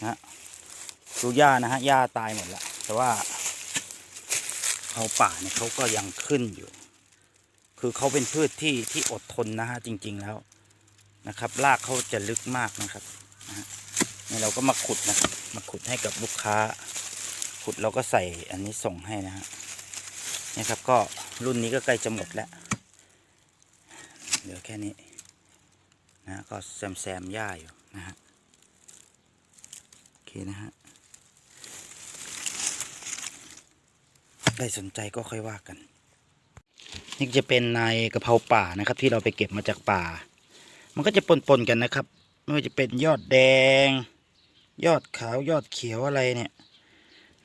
นะฮะดูหญ้านะฮะหญ้าตายหมดแล้วแต่ว่าเขาป่าเนี่ยเขาก็ยังขึ้นอยู่ คือเขาเป็นพืชที่ที่อดทนนะฮะจริง ๆแล้วนะครับรากเขาจะลึกมากนะครับนะฮะนี่เราก็มาขุดนะครับมาขุดให้กับลูกค้า ขุดเราก็ใส่อันนี้ส่งให้นะฮะนี่ครับก็รุ่นนี้ก็ใกล้จะหมดแล้วเหลือแค่นี้นะก็แซมแซมหญ้าอยู่นะฮะ นะฮะใครสนใจก็ค่อยว่ากัน นี่จะเป็นนายกะเพราป่านะครับ ที่เราไปเก็บมาจากป่า มันก็จะปนๆกันนะครับ ไม่ว่าจะเป็นยอดแดง ยอดขาวยอดเขียวอะไรเนี่ย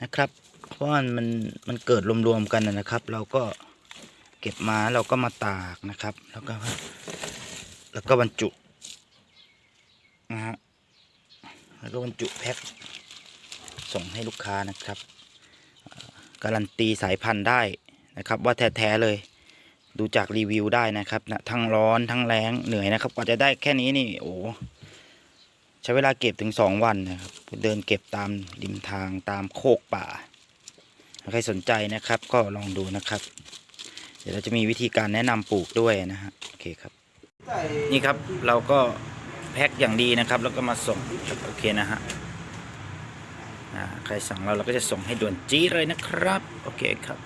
นะครับ เพราะมันมันเกิดรวมๆกันนะครับ เราก็เก็บมาเราก็มาตากนะครับ แล้วก็แล้วก็บรรจุนะฮะ แล้วก็บรรจุแพ็คส่งให้ลูกค้านะครับ การันตีสายพันธุ์ได้นะครับ ว่าแท้ๆเลย ดูจากรีวิวได้นะครับนะทั้งร้อนทั้งแรงเหนื่อยนะครับ กว่าจะได้แค่นี้นี่โอ้ใช้เวลาเก็บถึงสองวันนะครับ เดินเก็บตามริมทางตามโคกป่าใครสนใจนะครับก็ลองดูนะครับ เดี๋ยวเราจะมีวิธีการแนะนำปลูกด้วยนะฮะโอเคครับ นี่ครับเราก็ พ็คอย่างดีนะครับ แล้วก็มาส่งโอเคนะฮะใครสั่งเราเราก็จะส่งให้ด่วนจี้เลยนะครับ โอเคครับ